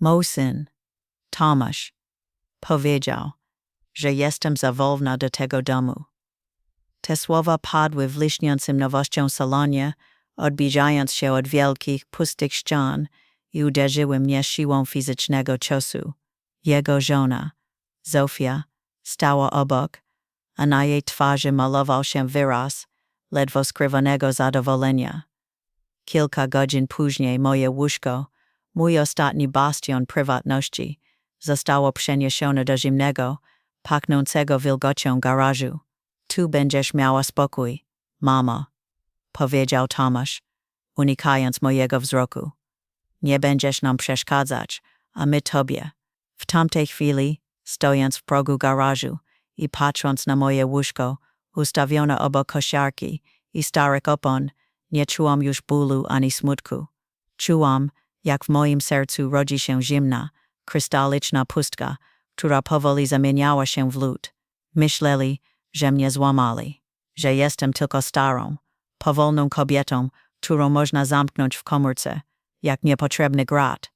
Mój syn, Tomasz, powiedział, że jestem za wolna do tego domu. Te słowa padły w liśniącym nowością salonie, odbijając się od wielkich, pustych ścian i uderzyły mnie siłą fizycznego ciosu. Jego żona, Zofia, stała obok, a na jej twarzy malował się wyraz ledwo skrywanego zadowolenia. Kilka godzin później moje łóżko, mój ostatni bastion prywatności, zostało przeniesione do zimnego, pachnącego wilgocią garażu. Tu będziesz miała spokój, mamo, powiedział Tomasz, unikając mojego wzroku. Nie będziesz nam przeszkadzać, a my tobie. W tamtej chwili, stojąc w progu garażu i patrząc na moje łóżko, ustawione obok kosiarki i starych opon, nie czułam już bólu ani smutku. Czułam, jak w moim sercu rodzi się zimna, krystaliczna pustka, która powoli zamieniała się w lód. Myśleli, że mnie złamali, że jestem tylko starą, powolną kobietą, którą można zamknąć w komórce, jak niepotrzebny grat.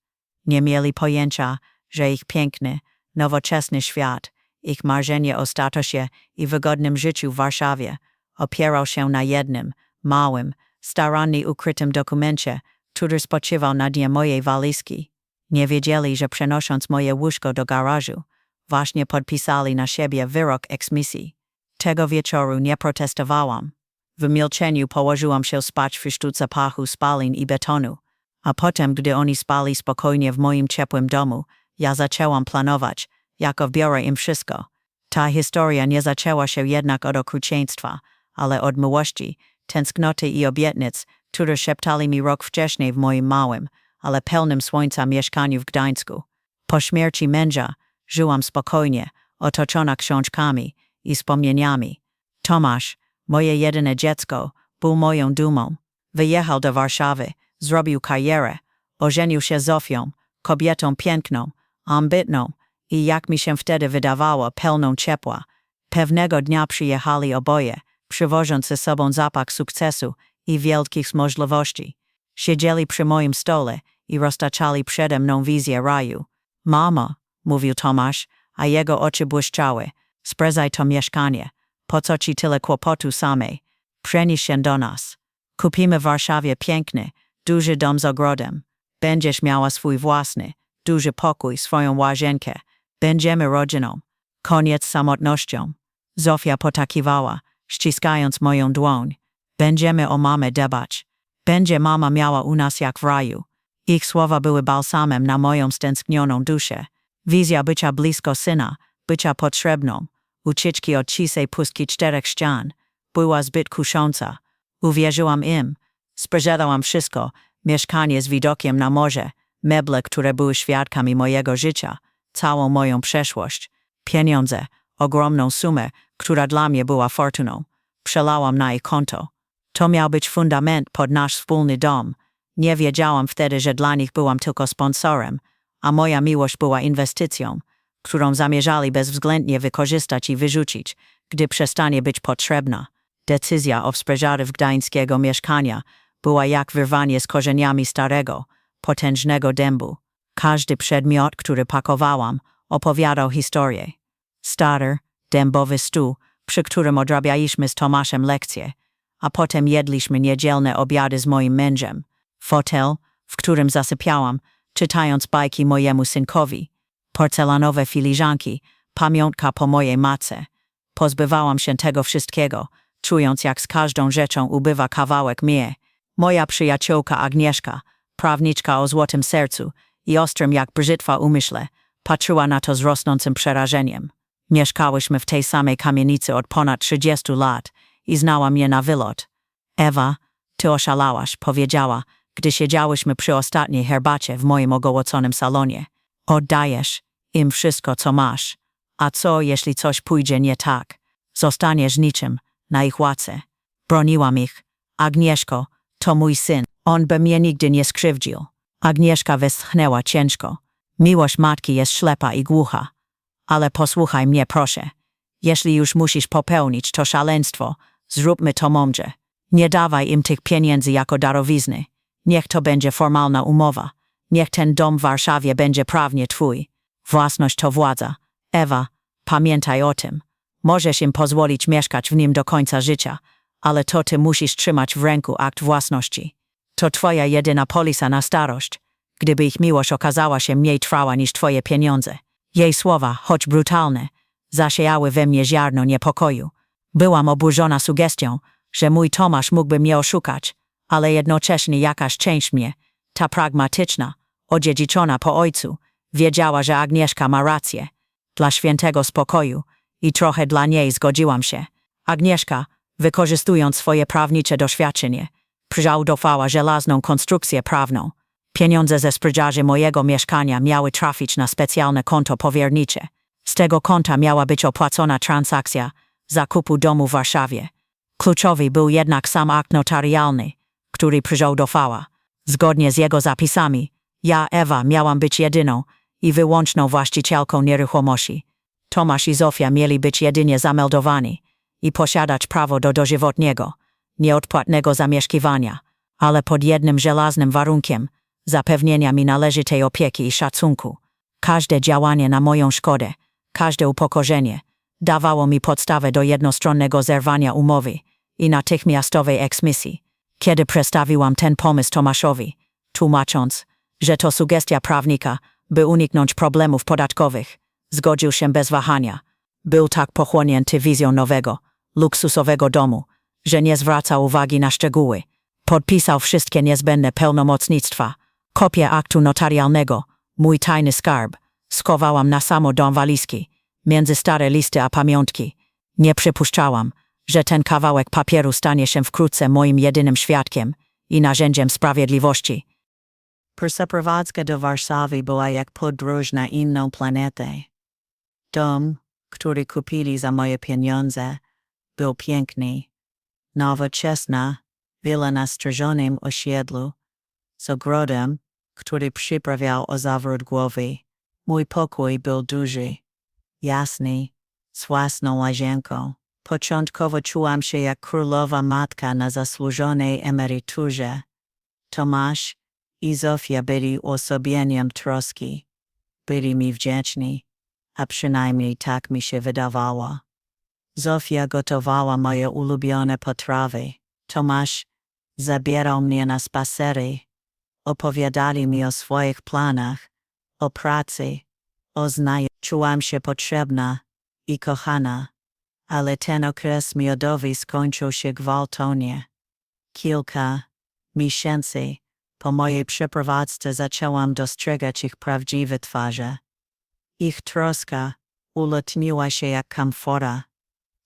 Nie mieli pojęcia, że ich piękny, nowoczesny świat, ich marzenie o statusie i wygodnym życiu w Warszawie opierał się na jednym, małym, starannie ukrytym dokumencie, który spoczywał na dnie mojej walizki. Nie wiedzieli, że przenosząc moje łóżko do garażu, właśnie podpisali na siebie wyrok eksmisji. Tego wieczoru nie protestowałam. W milczeniu położyłam się spać w sztuce pachu spalin i betonu, a potem, gdy oni spali spokojnie w moim ciepłym domu, ja zaczęłam planować, jak wbiorę im wszystko. Ta historia nie zaczęła się jednak od okrucieństwa, ale od miłości, tęsknoty i obietnic, które szeptali mi rok wcześniej w moim małym, ale pełnym słońca mieszkaniu w Gdańsku. Po śmierci męża żyłam spokojnie, otoczona książkami i wspomnieniami. Tomasz, moje jedyne dziecko, był moją dumą. Wyjechał do Warszawy, zrobił karierę, ożenił się z Zofią, kobietą piękną, ambitną i jak mi się wtedy wydawało, pełną ciepła. Pewnego dnia przyjechali oboje, przywożąc ze sobą zapach sukcesu i wielkich możliwości. Siedzieli przy moim stole i roztaczali przede mną wizję raju. Mamo, mówił Tomasz, a jego oczy błyszczały, sprezaj to mieszkanie. Po co ci tyle kłopotu samej? Przenieś się do nas. Kupimy w Warszawie piękny, duży dom z ogrodem. Będziesz miała swój własny, duży pokój, swoją łazienkę. Będziemy rodziną. Koniec samotnością. Zofia potakiwała, ściskając moją dłoń. Będziemy o mamę dbać. Będzie mama miała u nas jak w raju. Ich słowa były balsamem na moją stęsknioną duszę. Wizja bycia blisko syna, bycia potrzebną, ucieczki od cisej pustki czterech ścian, była zbyt kusząca. Uwierzyłam im. Sprzedałam wszystko, mieszkanie z widokiem na morze, meble, które były świadkami mojego życia, całą moją przeszłość, pieniądze, ogromną sumę, która dla mnie była fortuną. Przelałam na ich konto. To miał być fundament pod nasz wspólny dom. Nie wiedziałam wtedy, że dla nich byłam tylko sponsorem, a moja miłość była inwestycją, którą zamierzali bezwzględnie wykorzystać i wyrzucić, gdy przestanie być potrzebna. Decyzja o sprzedaży gdańskiego mieszkania była jak wyrwanie z korzeniami starego, potężnego dębu. Każdy przedmiot, który pakowałam, opowiadał historię. Stary, dębowy stół, przy którym odrabialiśmy z Tomaszem lekcje, a potem jedliśmy niedzielne obiady z moim mężem. Fotel, w którym zasypiałam, czytając bajki mojemu synkowi. Porcelanowe filiżanki, pamiątka po mojej matce. Pozbywałam się tego wszystkiego, czując jak z każdą rzeczą ubywa kawałek mnie. Moja przyjaciółka Agnieszka, prawniczka o złotym sercu i ostrym jak brzytwa umyśle, patrzyła na to z rosnącym przerażeniem. Mieszkałyśmy w tej samej kamienicy od ponad 30 lat i znała mnie na wylot. Ewa, ty oszalałaś, powiedziała, gdy siedziałyśmy przy ostatniej herbacie w moim ogołoconym salonie. Oddajesz im wszystko, co masz. A co, jeśli coś pójdzie nie tak? Zostaniesz niczym, na ich łace. Broniłam ich. Agnieszko, to mój syn. On by mnie nigdy nie skrzywdził. Agnieszka westchnęła ciężko. Miłość matki jest ślepa i głucha. Ale posłuchaj mnie, proszę. Jeśli już musisz popełnić to szaleństwo, zróbmy to mądrze. Nie dawaj im tych pieniędzy jako darowizny. Niech to będzie formalna umowa. Niech ten dom w Warszawie będzie prawnie twój. Własność to władza. Ewa, pamiętaj o tym. Możesz im pozwolić mieszkać w nim do końca życia, ale to ty musisz trzymać w ręku akt własności. To twoja jedyna polisa na starość. Gdyby ich miłość okazała się mniej trwała niż twoje pieniądze. Jej słowa, choć brutalne, zasiejały we mnie ziarno niepokoju. Byłam oburzona sugestią, że mój Tomasz mógłby mnie oszukać, ale jednocześnie jakaś część mnie, ta pragmatyczna, odziedziczona po ojcu, wiedziała, że Agnieszka ma rację. Dla świętego spokoju i trochę dla niej zgodziłam się. Agnieszka, wykorzystując swoje prawnicze doświadczenie, przygołdowała żelazną konstrukcję prawną. Pieniądze ze sprzedaży mojego mieszkania miały trafić na specjalne konto powiernicze. Z tego konta miała być opłacona transakcja zakupu domu w Warszawie. Kluczowy był jednak sam akt notarialny, który przygołdowała. Zgodnie z jego zapisami, ja, Ewa, miałam być jedyną i wyłączną właścicielką nieruchomości. Tomasz i Zofia mieli być jedynie zameldowani i posiadać prawo do dożywotniego, nieodpłatnego zamieszkiwania, ale pod jednym żelaznym warunkiem zapewnienia mi należytej opieki i szacunku. Każde działanie na moją szkodę, każde upokorzenie dawało mi podstawę do jednostronnego zerwania umowy i natychmiastowej eksmisji. Kiedy przedstawiłam ten pomysł Tomaszowi, tłumacząc, że to sugestia prawnika, by uniknąć problemów podatkowych, zgodził się bez wahania. Był tak pochłonięty wizją nowego, luksusowego domu, że nie zwracał uwagi na szczegóły. Podpisał wszystkie niezbędne pełnomocnictwa, kopię aktu notarialnego, mój tajny skarb, schowałam na samo dom walizki, między stare listy a pamiątki. Nie przypuszczałam, że ten kawałek papieru stanie się wkrótce moim jedynym świadkiem i narzędziem sprawiedliwości. Przeprowadzka do Warszawy była jak podróż na inną planetę. Dom, który kupili za moje pieniądze, był piękny, nowoczesna, willa na strzeżonym osiedlu, z ogrodem, który przyprawiał o zawrót głowy. Mój pokój był duży, jasny, z własną łazienką. Początkowo czułam się jak królowa matka na zasłużonej emeryturze. Tomasz i Zofia byli uosobieniem troski. Byli mi wdzięczni, a przynajmniej tak mi się wydawało. Zofia gotowała moje ulubione potrawy. Tomasz zabierał mnie na spacery. Opowiadali mi o swoich planach, o pracy, o znaju. Czułam się potrzebna i kochana, ale ten okres miodowy skończył się gwałtownie. Kilka miesięcy po mojej przeprowadzce zaczęłam dostrzegać ich prawdziwe twarze. Ich troska ulotniła się jak kamfora.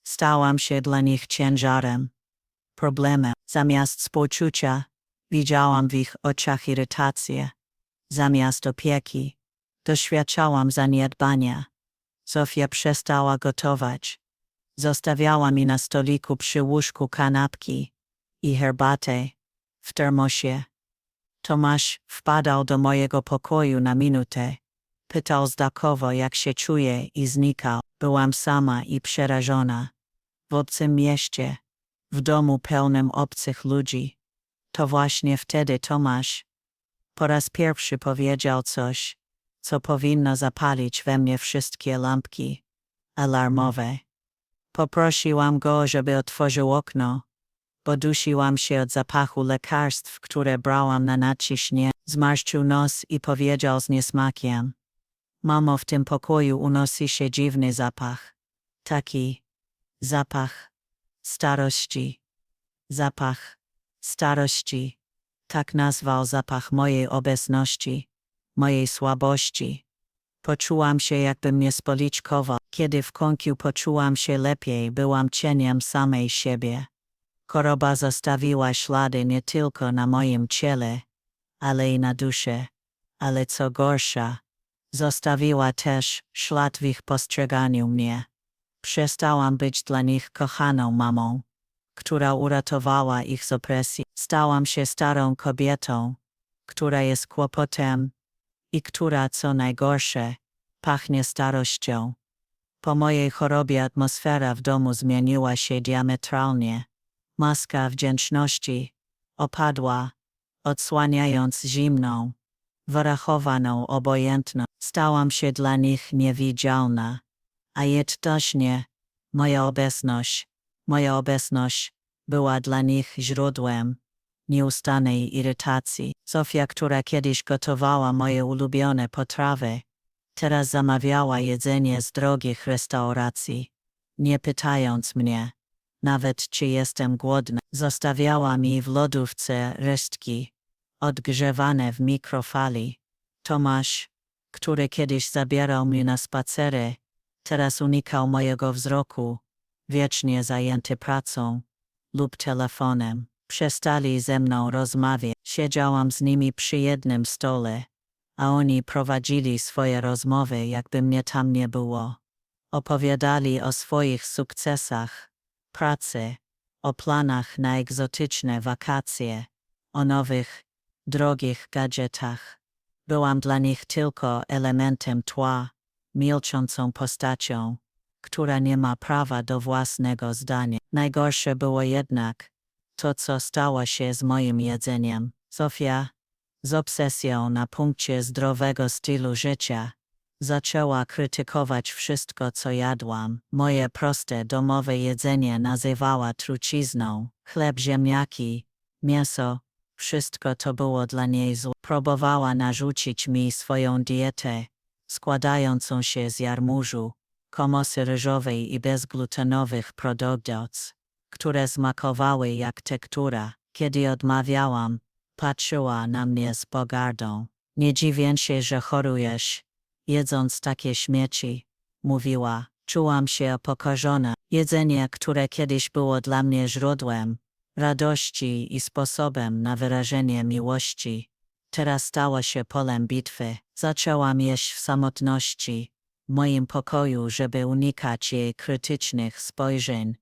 Stałam się dla nich ciężarem, problemem. Zamiast współczucia, widziałam w ich oczach irytację. Zamiast opieki, doświadczałam zaniedbania. Zofia przestała gotować. Zostawiała mi na stoliku przy łóżku kanapki i herbatę w termosie. Tomasz wpadał do mojego pokoju na minutę. Pytał zdakowo, jak się czuję i znikał. Byłam sama i przerażona. W obcym mieście, w domu pełnym obcych ludzi. To właśnie wtedy Tomasz po raz pierwszy powiedział coś, co powinno zapalić we mnie wszystkie lampki alarmowe. Poprosiłam go, żeby otworzył okno, bo dusiłam się od zapachu lekarstw, które brałam na naciśnie. Zmarszczył nos i powiedział z niesmakiem. Mamo, w tym pokoju unosi się dziwny zapach. Taki zapach starości. Zapach starości. Tak nazwał zapach mojej obecności, mojej słabości. Poczułam się, jakby mnie spoliczkował. Kiedy w końcu poczułam się lepiej, byłam cieniem samej siebie. Choroba zostawiła ślady nie tylko na moim ciele, ale i na duszy. Ale co gorsza, zostawiła też ślad w ich postrzeganiu mnie. Przestałam być dla nich kochaną mamą, która uratowała ich z opresji. Stałam się starą kobietą, która jest kłopotem i która, co najgorsze, pachnie starością. Po mojej chorobie atmosfera w domu zmieniła się diametralnie. Maska wdzięczności opadła, odsłaniając zimną, wyrachowaną obojętność. Stałam się dla nich niewidzialna, a jednocześnie moja obecność, moja obecność była dla nich źródłem nieustannej irytacji. Sofia, która kiedyś gotowała moje ulubione potrawy, teraz zamawiała jedzenie z drogich restauracji, nie pytając mnie, nawet czy jestem głodna. Zostawiała mi w lodówce resztki, odgrzewane w mikrofali. Tomasz, który kiedyś zabierał mnie na spacery, teraz unikał mojego wzroku, wiecznie zajęty pracą lub telefonem. Przestali ze mną rozmawiać. Siedziałam z nimi przy jednym stole, a oni prowadzili swoje rozmowy, jakby mnie tam nie było. Opowiadali o swoich sukcesach, pracy, o planach na egzotyczne wakacje, o nowych, drogich gadżetach. Byłam dla nich tylko elementem tła, milczącą postacią, która nie ma prawa do własnego zdania. Najgorsze było jednak to, co stało się z moim jedzeniem. Sofia, z obsesją na punkcie zdrowego stylu życia, zaczęła krytykować wszystko, co jadłam. Moje proste domowe jedzenie nazywała trucizną. Chleb, ziemniaki, mięso, wszystko to było dla niej złe. Próbowała narzucić mi swoją dietę, składającą się z jarmużu, komosy ryżowej i bezglutenowych produktów, które smakowały jak tektura. Kiedy odmawiałam, patrzyła na mnie z pogardą. Nie dziwię się, że chorujesz, jedząc takie śmieci, mówiła. Czułam się upokorzona. Jedzenie, które kiedyś było dla mnie źródłem radości i sposobem na wyrażenie miłości, teraz stało się polem bitwy. Zaczęłam jeść w samotności, w moim pokoju, żeby unikać jej krytycznych spojrzeń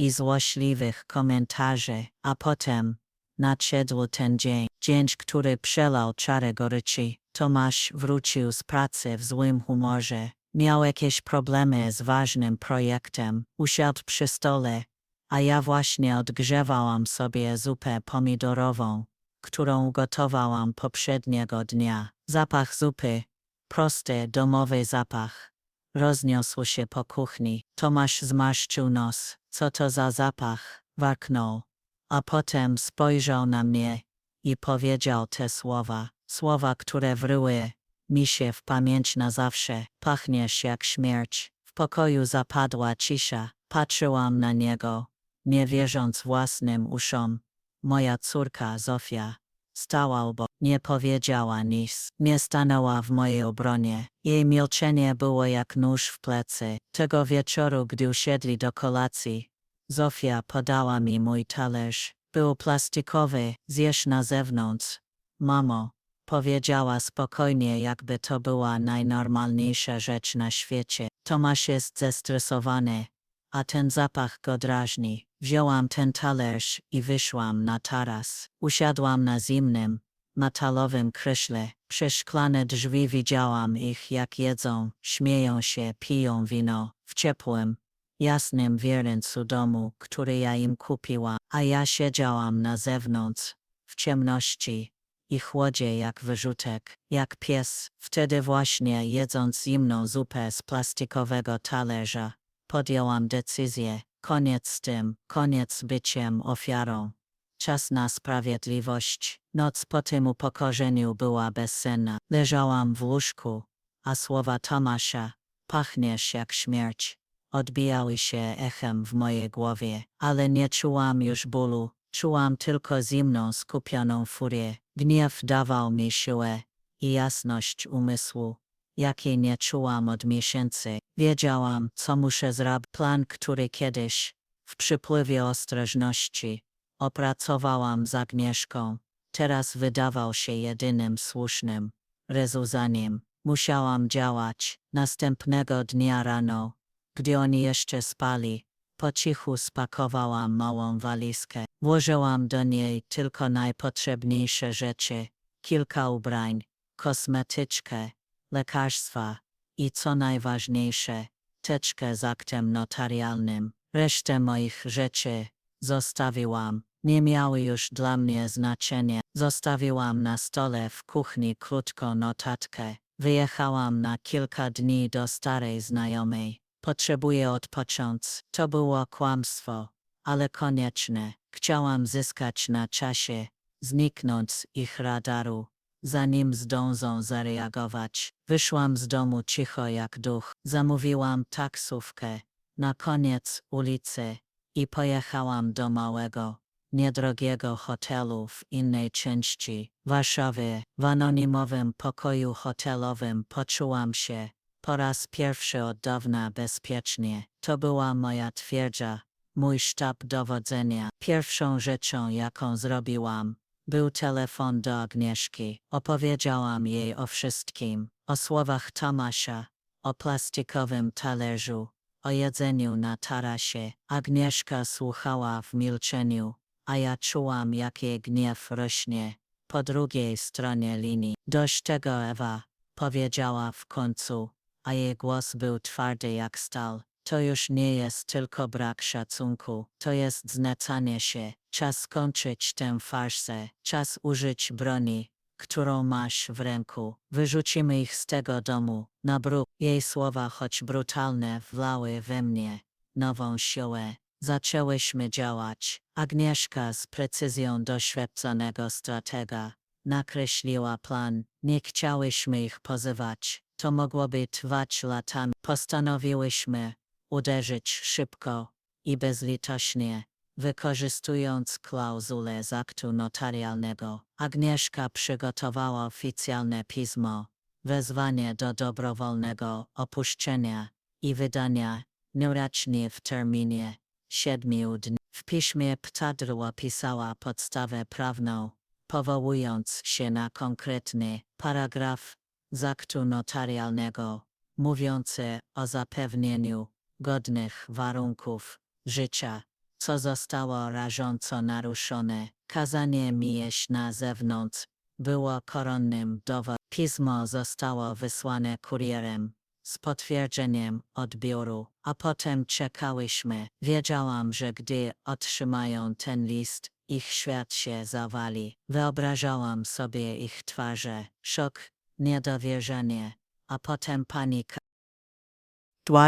i złośliwych komentarzy, a potem nadszedł ten dzień, dzień, który przelał czarę goryczy. Tomasz wrócił z pracy w złym humorze. Miał jakieś problemy z ważnym projektem. Usiadł przy stole, a ja właśnie odgrzewałam sobie zupę pomidorową, którą gotowałam poprzedniego dnia. Zapach zupy, prosty domowy zapach, rozniósł się po kuchni. Tomasz zmarszczył nos. Co to za zapach? Warknął, a potem spojrzał na mnie i powiedział te słowa. Słowa, które wryły mi się w pamięć na zawsze. Pachniesz jak śmierć. W pokoju zapadła cisza. Patrzyłam na niego, nie wierząc własnym uszom. Moja córka Zofia stała obok, nie powiedziała nic, nie stanęła w mojej obronie. Jej milczenie było jak nóż w plecy. Tego wieczoru, gdy usiedli do kolacji, Zofia podała mi mój talerz. Był plastikowy, zjesz na zewnątrz. Mamo, powiedziała spokojnie, jakby to była najnormalniejsza rzecz na świecie. Tomasz jest zestresowany, a ten zapach go drażni. Wzięłam ten talerz i wyszłam na taras. Usiadłam na zimnym, metalowym krześle. Przez szklane drzwi widziałam ich, jak jedzą, śmieją się, piją wino w ciepłym, jasnym wierencu domu, który ja im kupiła, a ja siedziałam na zewnątrz, w ciemności i chłodzie jak wyrzutek, jak pies. Wtedy właśnie jedząc zimną zupę z plastikowego talerza, podjęłam decyzję. Koniec z tym, koniec byciem ofiarą. Czas na sprawiedliwość. Noc po tym upokorzeniu była bezsenna. Leżałam w łóżku, a słowa Tomasza, pachniesz jak śmierć, odbijały się echem w mojej głowie, ale nie czułam już bólu, czułam tylko zimną, skupioną furię. Gniew dawał mi siłę i jasność umysłu, jakiej nie czułam od miesięcy. Wiedziałam, co muszę zrobić. Plan, który kiedyś, w przypływie ostrożności, opracowałam z Agnieszką, teraz wydawał się jedynym słusznym rozwiązaniem. Musiałam działać. Następnego dnia rano, gdy oni jeszcze spali, po cichu spakowałam małą walizkę. Włożyłam do niej tylko najpotrzebniejsze rzeczy, kilka ubrań, kosmetyczkę, lekarstwa i co najważniejsze, teczkę z aktem notarialnym. Resztę moich rzeczy zostawiłam nie miały już dla mnie znaczenia. Zostawiłam na stole w kuchni krótką notatkę. Wyjechałam na kilka dni do starej znajomej. Potrzebuję odpocząć. To było kłamstwo, ale konieczne. Chciałam zyskać na czasie, zniknąć z ich radaru, zanim zdążą zareagować. Wyszłam z domu cicho jak duch. Zamówiłam taksówkę na koniec ulicy i pojechałam do małego, niedrogiego hotelu w innej części Warszawy. W anonimowym pokoju hotelowym poczułam się po raz pierwszy od dawna bezpiecznie. To była moja twierdza, mój sztab dowodzenia. Pierwszą rzeczą, jaką zrobiłam, był telefon do Agnieszki. Opowiedziałam jej o wszystkim, o słowach Tomasza, o plastikowym talerzu, o jedzeniu na tarasie. Agnieszka słuchała w milczeniu, a ja czułam, jak jej gniew rośnie. Po drugiej stronie linii. Dość tego, Ewa, powiedziała w końcu, a jej głos był twardy jak stal. To już nie jest tylko brak szacunku, to jest znęcanie się. Czas skończyć tę farsę, czas użyć broni, którą masz w ręku. Wyrzucimy ich z tego domu, na bruk. Jej słowa, choć brutalne, wlały we mnie nową siłę. Zaczęłyśmy działać. Agnieszka z precyzją doświadczonego stratega nakreśliła plan. Nie chciałyśmy ich pozywać. To mogłoby trwać latami. Postanowiłyśmy uderzyć szybko i bezlitośnie, wykorzystując klauzulę z aktu notarialnego. Agnieszka przygotowała oficjalne pismo, wezwanie do dobrowolnego opuszczenia i wydania nieuracznie w terminie siedmiu dni. W piśmie Ptadru opisała podstawę prawną, powołując się na konkretny paragraf z aktu notarialnego, mówiący o zapewnieniu godnych warunków życia, co zostało rażąco naruszone. Kazanie mi jeść na zewnątrz było koronnym dowodem. Pismo zostało wysłane kurierem z potwierdzeniem odbioru, a potem czekałyśmy. Wiedziałam, że gdy otrzymają ten list, ich świat się zawali. Wyobrażałam sobie ich twarze, szok, niedowierzanie, a potem panika.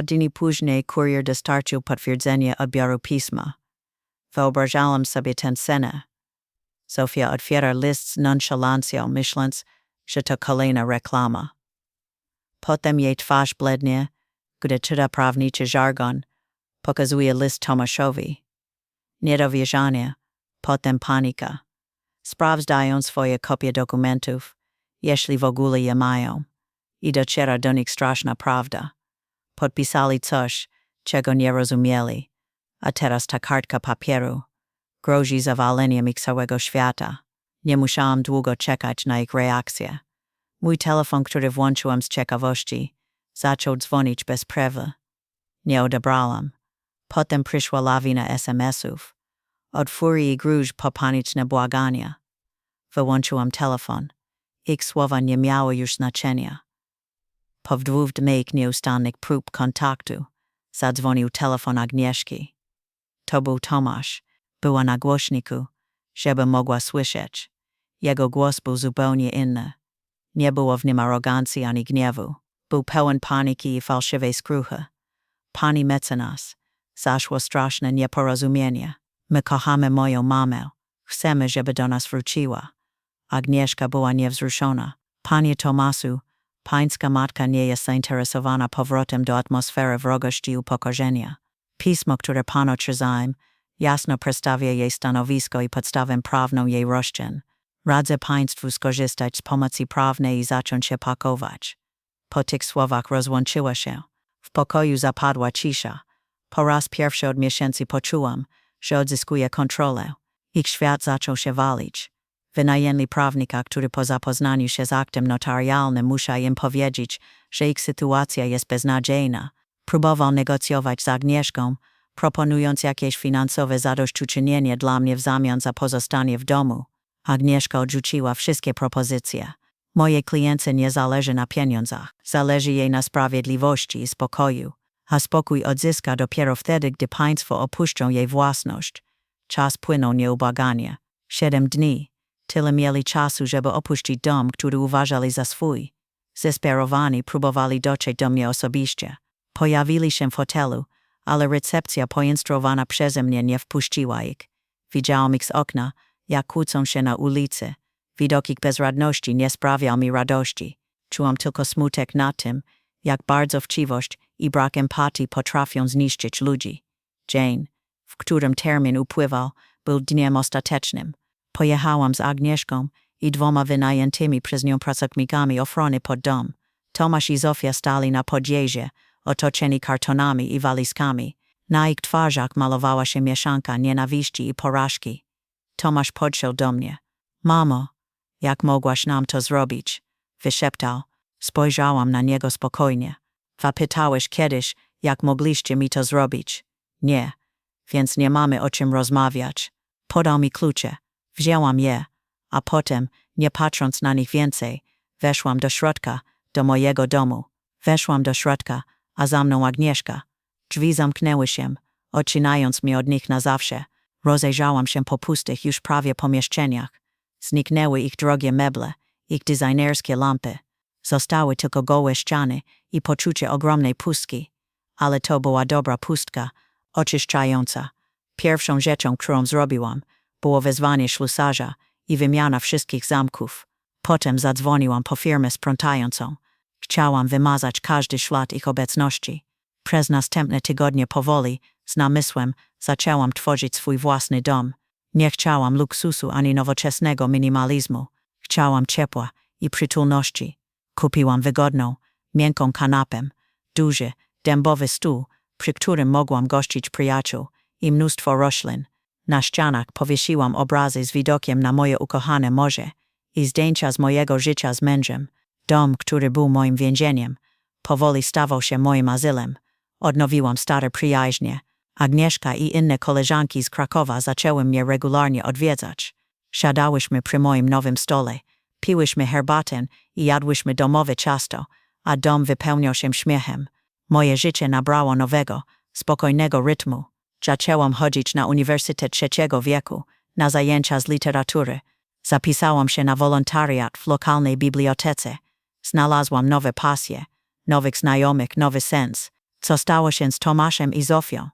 Dni później kurier dostarczył potwierdzenie odbioru pisma. Wyobrażałam sobie tę scenę. Sofia otwiera list z nonszalancją, myśląc, że to kolejna reklama. Potem jej twarz blednie, gdy czyta prawniczy żargon, pokazuje list Tomaszowi. Niedowierzanie, potem panika. Sprawdzają swoje kopie dokumentów, jeśli w ogóle je mają. I dociera do nich straszna prawda. Podpisali coś, czego nie rozumieli, a teraz ta kartka papieru grozi zawaleniem ich całego świata. Nie musiałam długo czekać na ich reakcję. Mój telefon, który włączyłam z ciekawości, zaczął dzwonić bez przerwy. Nie odebrałam. Potem przyszła lawina SMS-ów. Od furii i gruźb po paniczne błagania. Wyłączyłam telefon. Ich słowa nie miały już znaczenia. Po dwóch dniach nieustannych prób kontaktu zadzwonił telefon Agnieszki. To był Tomasz. Była na głośniku, żeby mogła słyszeć. Jego głos był zupełnie inny. Nie było w nim arogancji ani gniewu. Był pełen paniki i fałszywej skruchy. Pani mecenas, zaszło straszne nieporozumienie. My kochamy moją mamę. Chcemy, żeby do nas wróciła. Agnieszka była niewzruszona. Panie Tomasu, pańska matka nie jest zainteresowana powrotem do atmosfery wrogości i upokorzenia. Pismo, które pan otrzymałem, jasno przedstawia jej stanowisko i podstawę prawną jej roszczeń. Radzę państwu skorzystać z pomocy prawnej i zacząć się pakować. Po tych słowach rozłączyła się. W pokoju zapadła cisza. Po raz pierwszy od miesięcy poczułam, że odzyskuję kontrolę. Ich świat zaczął się walić. Wynajęli prawnika, który po zapoznaniu się z aktem notarialnym musia im powiedzieć, że ich sytuacja jest beznadziejna. Próbował negocjować z Agnieszką, proponując jakieś finansowe zadośćuczynienie dla mnie w zamian za pozostanie w domu. Agnieszka odrzuciła wszystkie propozycje. Moje klience nie zależy na pieniądzach, zależy jej na sprawiedliwości i spokoju, a spokój odzyska dopiero wtedy, gdy państwo opuszczą jej własność. Czas płynął nieubłaganie. Siedem dni. Tyle mieli czasu, żeby opuścić dom, który uważali za swój. Zesperowani próbowali dotrzeć do mnie osobiście. Pojawili się w hotelu, ale recepcja poinstruowana przeze mnie nie wpuściła ich. Widziałam ich z okna, jak kłócą się na ulicy. Widok ich bezradności nie sprawiał mi radości. Czułam tylko smutek na tym, jak bardzo chciwość i brak empatii potrafią zniszczyć ludzi. Jane, w którym termin upływał, był dniem ostatecznym. Pojechałam z Agnieszką i dwoma wynajętymi przez nią pracownikami ochrony pod dom. Tomasz i Zofia stali na podjeździe, otoczeni kartonami i walizkami. Na ich twarzach malowała się mieszanka nienawiści i porażki. Tomasz podszedł do mnie. Mamo, jak mogłaś nam to zrobić? Wyszeptał. Spojrzałam na niego spokojnie. Zapytałeś kiedyś, jak mogliście mi to zrobić? Nie, więc nie mamy o czym rozmawiać. Podał mi klucze. Wzięłam je, a potem, nie patrząc na nich więcej, weszłam do środka, do mojego domu. Weszłam do środka, a za mną Agnieszka. Drzwi zamknęły się, odcinając mnie od nich na zawsze. Rozejrzałam się po pustych już prawie pomieszczeniach. Zniknęły ich drogie meble, ich designerskie lampy. Zostały tylko gołe ściany i poczucie ogromnej pustki. Ale to była dobra pustka, oczyszczająca. Pierwszą rzeczą, którą zrobiłam, było wezwanie ślusarza i wymiana wszystkich zamków. Potem zadzwoniłam po firmę sprzątającą. Chciałam wymazać każdy ślad ich obecności. Przez następne tygodnie powoli, z namysłem, zaczęłam tworzyć swój własny dom. Nie chciałam luksusu ani nowoczesnego minimalizmu. Chciałam ciepła i przytulności. Kupiłam wygodną, miękką kanapę, duży, dębowy stół, przy którym mogłam gościć przyjaciół i mnóstwo roślin. Na ścianach powiesiłam obrazy z widokiem na moje ukochane morze i zdjęcia z mojego życia z mężem. Dom, który był moim więzieniem, powoli stawał się moim azylem. Odnowiłam stare przyjaźnie. Agnieszka i inne koleżanki z Krakowa zaczęły mnie regularnie odwiedzać. Siadałyśmy przy moim nowym stole, piłyśmy herbatę i jadłyśmy domowe ciasto, a dom wypełniał się śmiechem. Moje życie nabrało nowego, spokojnego rytmu. Zaczęłam chodzić na Uniwersytet Trzeciego Wieku, na zajęcia z literatury. Zapisałam się na wolontariat w lokalnej bibliotece. Znalazłam nowe pasje, nowych znajomych, nowy sens. Co stało się z Tomaszem i Zofią?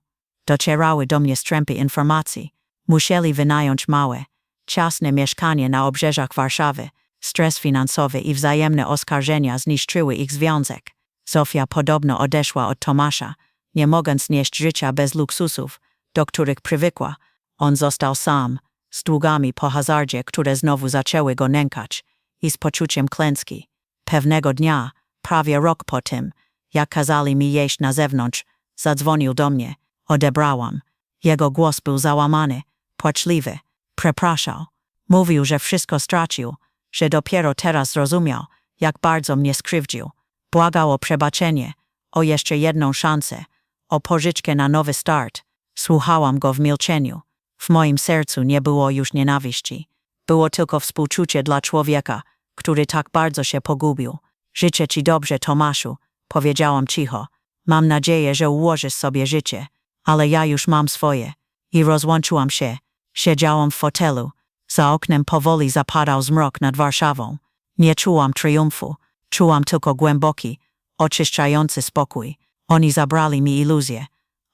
Docierały do mnie strzępy informacji. Musieli wynająć małe, ciasne mieszkanie na obrzeżach Warszawy. Stres finansowy i wzajemne oskarżenia zniszczyły ich związek. Zofia podobno odeszła od Tomasza, nie mogąc nieść życia bez luksusów, do których przywykła. On został sam, z długami po hazardzie, które znowu zaczęły go nękać, i z poczuciem klęski. Pewnego dnia, prawie rok po tym, jak kazali mi jeść na zewnątrz, zadzwonił do mnie. Odebrałam. Jego głos był załamany, płaczliwy. Przepraszał. Mówił, że wszystko stracił, że dopiero teraz zrozumiał, jak bardzo mnie skrzywdził. Błagał o przebaczenie, o jeszcze jedną szansę, o pożyczkę na nowy start. Słuchałam go w milczeniu. W moim sercu nie było już nienawiści. Było tylko współczucie dla człowieka, który tak bardzo się pogubił. Życzę ci dobrze, Tomaszu, powiedziałam cicho. Mam nadzieję, że ułożysz sobie życie, ale ja już mam swoje. I rozłączyłam się. Siedziałam w fotelu. Za oknem powoli zapadał zmrok nad Warszawą. Nie czułam triumfu. Czułam tylko głęboki, oczyszczający spokój. Oni zabrali mi iluzję,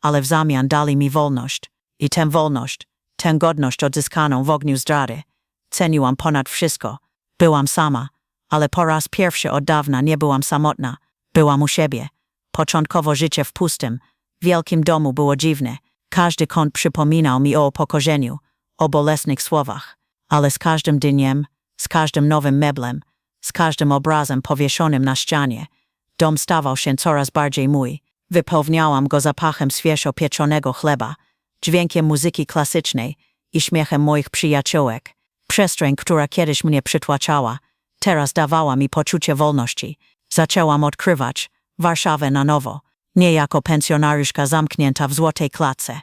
ale w zamian dali mi wolność. I tę wolność, tę godność odzyskaną w ogniu zdrady. Ceniłam ponad wszystko. Byłam sama, ale po raz pierwszy od dawna nie byłam samotna. Byłam u siebie. Początkowo życie w pustym, wielkim domu było dziwne. Każdy kąt przypominał mi o upokorzeniu, o bolesnych słowach. Ale z każdym dniem, z każdym nowym meblem, z każdym obrazem powieszonym na ścianie, dom stawał się coraz bardziej mój. Wypełniałam go zapachem świeżo pieczonego chleba, dźwiękiem muzyki klasycznej i śmiechem moich przyjaciółek. Przestrzeń, która kiedyś mnie przytłaczała, teraz dawała mi poczucie wolności. Zaczęłam odkrywać Warszawę na nowo, nie jako pensjonariuszka zamknięta w złotej klatce,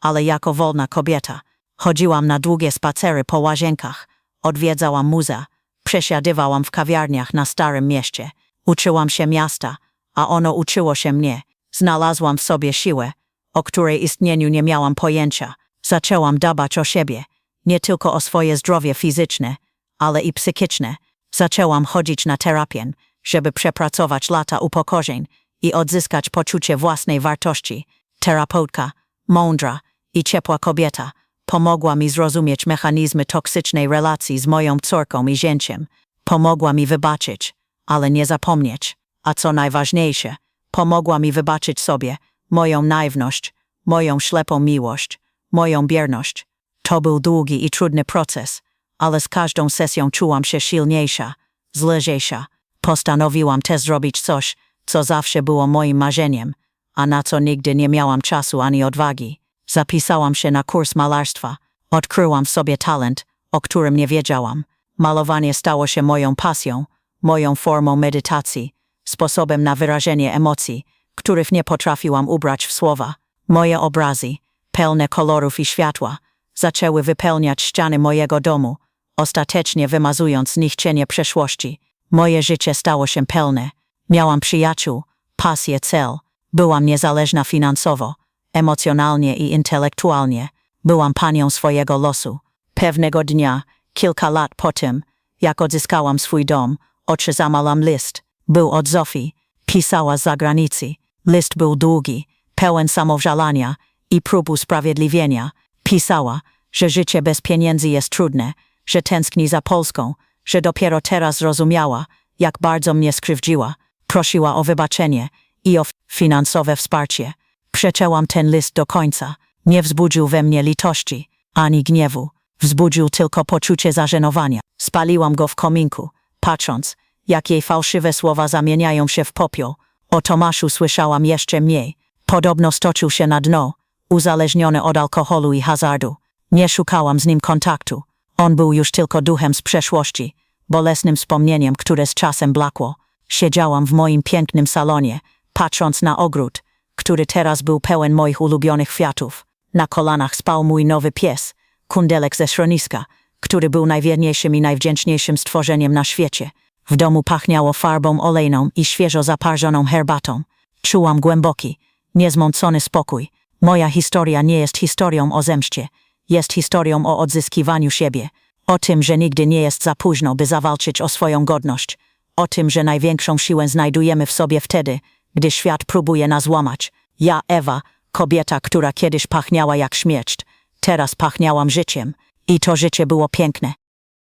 ale jako wolna kobieta. Chodziłam na długie spacery po łazienkach, odwiedzałam muzea, przesiadywałam w kawiarniach na Starym Mieście, uczyłam się miasta, a ono uczyło się mnie. Znalazłam w sobie siłę, o której istnieniu nie miałam pojęcia. Zaczęłam dbać o siebie, nie tylko o swoje zdrowie fizyczne, ale i psychiczne. Zaczęłam chodzić na terapię, żeby przepracować lata upokorzeń i odzyskać poczucie własnej wartości. Terapeutka, mądra i ciepła kobieta, pomogła mi zrozumieć mechanizmy toksycznej relacji z moją córką i zięciem. Pomogła mi wybaczyć, ale nie zapomnieć. A co najważniejsze, pomogła mi wybaczyć sobie moją naiwność, moją ślepą miłość, moją bierność. To był długi i trudny proces, ale z każdą sesją czułam się silniejsza, lżejsza. Postanowiłam też zrobić coś, co zawsze było moim marzeniem, a na co nigdy nie miałam czasu ani odwagi. Zapisałam się na kurs malarstwa. Odkryłam w sobie talent, o którym nie wiedziałam. Malowanie stało się moją pasją, moją formą medytacji, sposobem na wyrażenie emocji, których nie potrafiłam ubrać w słowa. Moje obrazy, pełne kolorów i światła, zaczęły wypełniać ściany mojego domu, ostatecznie wymazując z nich cienie przeszłości. Moje życie stało się pełne. Miałam przyjaciół, pasję, cel. Byłam niezależna finansowo, emocjonalnie i intelektualnie. Byłam panią swojego losu. Pewnego dnia, kilka lat po tym, jak odzyskałam swój dom, otrzymałam list. Był od Zofii. Pisała z zagranicy. List był długi, pełen samowżalania i prób usprawiedliwienia. Pisała, że życie bez pieniędzy jest trudne, że tęskni za Polską, że dopiero teraz zrozumiała, jak bardzo mnie skrzywdziła. Prosiła o wybaczenie i o finansowe wsparcie. Przeczęłam ten list do końca. Nie wzbudził we mnie litości, ani gniewu. Wzbudził tylko poczucie zażenowania. Spaliłam go w kominku, patrząc, jak jej fałszywe słowa zamieniają się w popiół. O Tomaszu słyszałam jeszcze mniej. Podobno stoczył się na dno, uzależniony od alkoholu i hazardu. Nie szukałam z nim kontaktu. On był już tylko duchem z przeszłości, bolesnym wspomnieniem, które z czasem blakło. Siedziałam w moim pięknym salonie, patrząc na ogród, który teraz był pełen moich ulubionych kwiatów. Na kolanach spał mój nowy pies, kundelek ze schroniska, który był najwierniejszym i najwdzięczniejszym stworzeniem na świecie. W domu pachniało farbą olejną i świeżo zaparzoną herbatą. Czułam głęboki, niezmącony spokój. Moja historia nie jest historią o zemście, jest historią o odzyskiwaniu siebie, o tym, że nigdy nie jest za późno, by zawalczyć o swoją godność, o tym, że największą siłę znajdujemy w sobie wtedy, gdy świat próbuje nas łamać. Ja, Ewa, kobieta, która kiedyś pachniała jak śmierć, teraz pachniałam życiem i to życie było piękne.